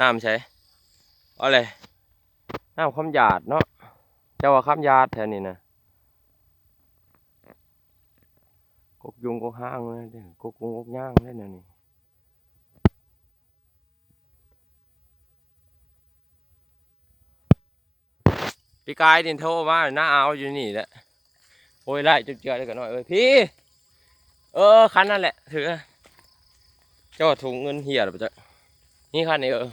น้ำใช่เอาเลยน้ำคำหยาดเนาะเจ้าว่าคำหยาดแถวนี้นะกกยุงกกห้างเลยเด้อกกกงกกย่างเลยนี่ยนี่พี่กายดินโทรมาหน้าเอาอยู่นี่แหละโอ้ยไล่จุดเจือเลยกันหน่อยเอ้ยพี่ เออคันนั่นแหละถือเจ้าถุงเงินเหียหรือเปล่านี่คันนี้เออ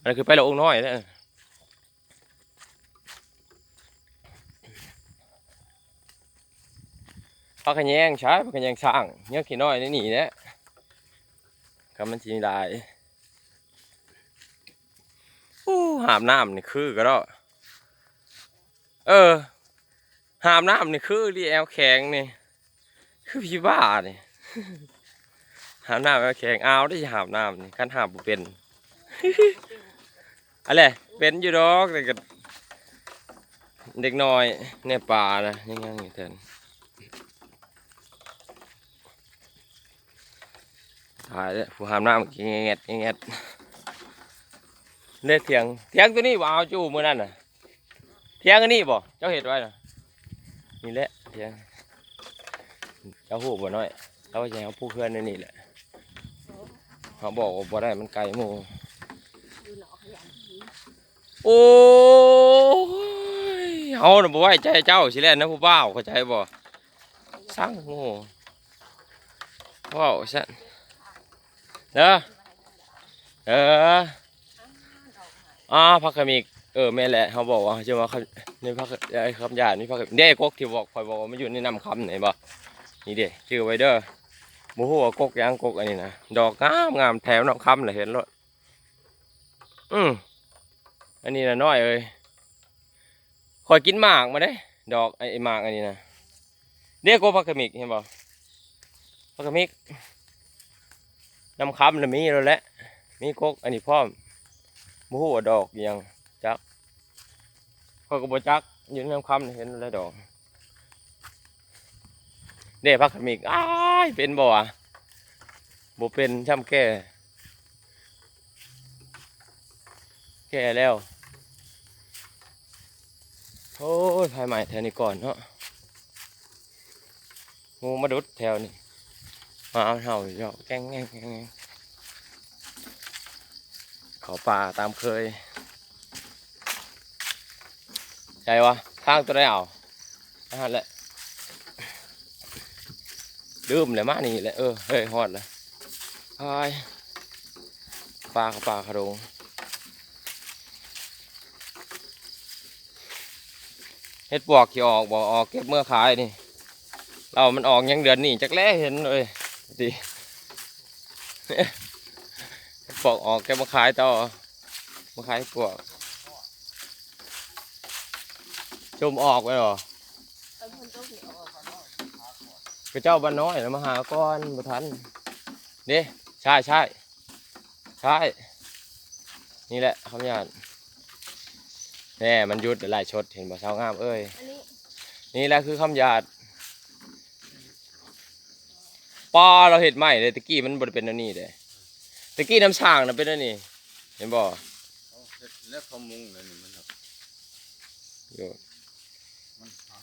อันนั้นคือไปละองน้อยนะพักขะแยงใช้พักขะแยงสร้างเงี้ยขี้น้อยนี่หนีเนี่ยก็มันทีได้หามน้ำนี่คือก็ได้เออ หามน้ำนี่คือรีแอลแข็งนี่คือพี่บ้านี่หามน้ำแอลแข็งเอาได้หามน้ำนี่คันหามบ่เป็น อะไรเป็นอยู่ดอกแต่ก็เด็กน้อยในป่านะยังยังอยู่เถินถ่ายเลยผู้หามน้ำกินแงดแงดเล่เถียงเถียงตัวนี้บ่เอาจู่มือนั้นน่ะเถียงอันนี้บ่เจ้าเห็ดไว้น่ะนี่แหละเถียงเจ้าหูบ่น้อยเราจะเขาผู้เพื่อนในนี่แหละเขาบอกว่าบ่ได้มันไกลมู โอ้ยเอาหน่ะบ่ไว้ใจเจ้าสิแล่นนะผู้บ่าวเข้าใจบ่สร้างโง่ว้าวซั่นเด้อเอออ่าพักขมิกเออแม่แหละเขาบอกว่าจะว่าในพักไอ้คำยาดนี่พักเด้กกที่บอกคอยบอกว่ามันอยู่ในน้ำคำไหนบ่นี่เด้ชื่อไว้เด้อบ่ฮู้ว่ากกยังกกอันนี้นะดอกงามงามแถวน้ำคำเลยเห็นรถอืม อันนี้นะน้อยเอ้ยคอยกินหมากมาได้ดอกไอ้หมากอันนี้นะเรียกว่าพักกมิกเห็นบ่พักกมิกน้ำคำนะมีแล้วแหละมีกกอันนี้พร้อมมู่ดอกอยังจักข้อยกบจักยู่ในน้ำคำเห็นแล้วดอกเด้พักกมิกอ้ายเป็นบ่วะบ่เป็นช่ำแก่แก่แล้ว โอ้ยภายใหม่แถวนี้ก่อนเนาะงูมาดุดแถวนี้มาเอาเห่าอยู่เนาะแกงแงงแกล้งแง่งเขาป่าตามเคยใจวะทางตัวได้เอาอาหารแหละดื่มเลยมานี่แหละเออเฮ้ยฮอดเลยพายปลาเขาป่าขาดง เฮ็ดปวกที่ออกบอกออกเก็บเมื่อขายนี่ เรามันออกยังเดือนนี้จักแล้เห็นเลยดิเฮ็ดปวกออกแกบมาขายต่อมาขายปวกชมออกไปหรอพระเจ้าบ้านน้อยนะมาหาก้อนมาทันเด้ใช่ใช่ใช่นี่แหละคำยาน แน่มันหยุดหลายชดเห็นบ่เช้างามเอ้ยอันนี้นี่แหละคือคำหยาดปอเราเห็ดใหม่เลยตะกี้มันบริเป็นอันนี้เลยตะกี้น้ำช่างนะเป็นอันนี้เห็นบ่แล้วเขามุงเลยนี่มันครับอยู่มันหา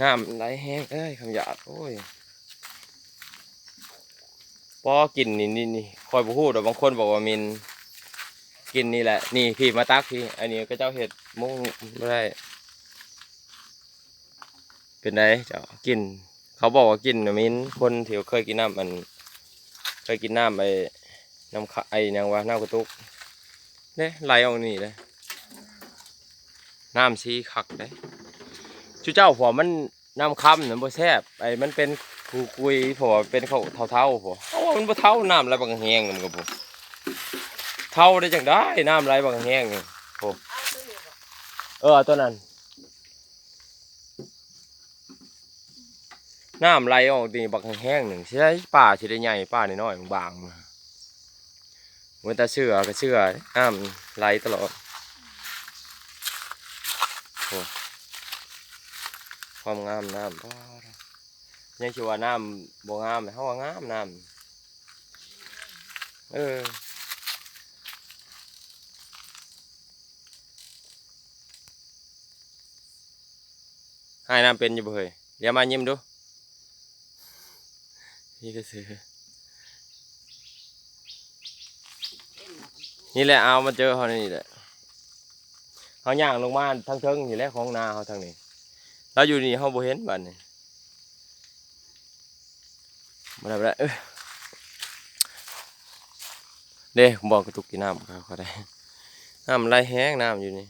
น้ำไหลแห้งเอ้ยคำหยาดโอ้ยปอกินนี่นี่นี่คอยพูดแต่บางคนบอกว่ามิน กินนี่แหละ นี่พี่มาตักพี่ อันนี้ก็เจ้าเห็ดมุ้งไม่ได้ เป็นไงเจ้ากิน เขาบอกว่ากินน่ะมิ้นคนที่เคยกินน้ำมัน เคยกินน้ำไอ้น้ำขไอ้ยังวะน้ำกระตุกเด้ไหลออกนี่เลยน้ำสีคักเลยชูเจ้าผัวมันน้ำคำน่ะบ่แซบไอ้มันเป็นกูกุยผัวเป็นเขาเท่าๆผัวเอาว่ามันบ่เท่าน้ำไหลบางแหงมันก็บ่ เท่าได้จังได้น้ำไหลบางแห้งนี่เอาตัวเออตัวนั้นน้ำไหลออกตีบักแห้งหนึ่งใช่ป่าสิได้ใหญ่ป่าน้อยบางเหมือนตาเชื่อก็เชื่อน้ำไหลตลอดโอ้ความงามน้ำยังคิดว่าน้ำบ่งามเลยเขาว่างามน้ำเออ ให้น้ำเป็นอยู่บ่เฮ้ยเดี๋ยวมายิ้มดู นี่ก็ซื้อนี่แหละเอามาเจอเขาในนี่แหละเขาย่างลงมาทางเทิงนี่แหละของนาเขาทางนี้เราอยู่นี่เขาบ่เห็นบัดนี้มาได้บ่ได้เอ้ยเด้บอกกระตุกกินน้ำเขาก็ได้น้ำไหลแห้งน้ำอยู่นี่